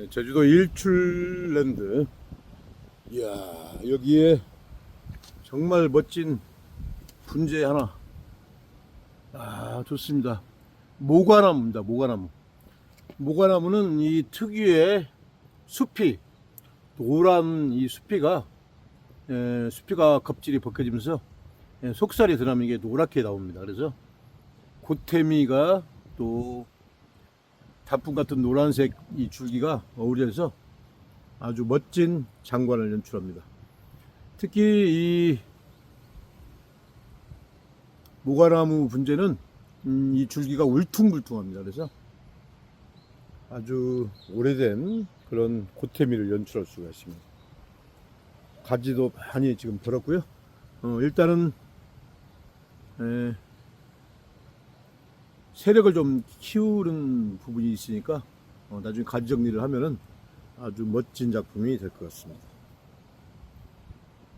네, 제주도 일출랜드. 이야, 여기에 정말 멋진 분재 하나. 아, 좋습니다. 모과나무입니다, 모과나무. 모과나무는 이 특유의 숲이, 노란 이 숲이가, 에, 숲이가 겁질이 벗겨지면서 예, 속살이 들어가면 이게 노랗게 나옵니다. 그래서 고태미가 또 단풍 같은 노란색 이 줄기가 어우러져서 아주 멋진 장관을 연출합니다. 특히 이 모가나무 분재는 음, 이 줄기가 울퉁불퉁합니다. 그래서 아주 오래된 그런 고태미를 연출할 수가 있습니다. 가지도 많이 지금 벌었고요. 어, 일단은 에, 세력을 좀 키우는 부분이 있으니까 어, 나중에 가지 정리를 하면은 아주 멋진 작품이 될 것 같습니다.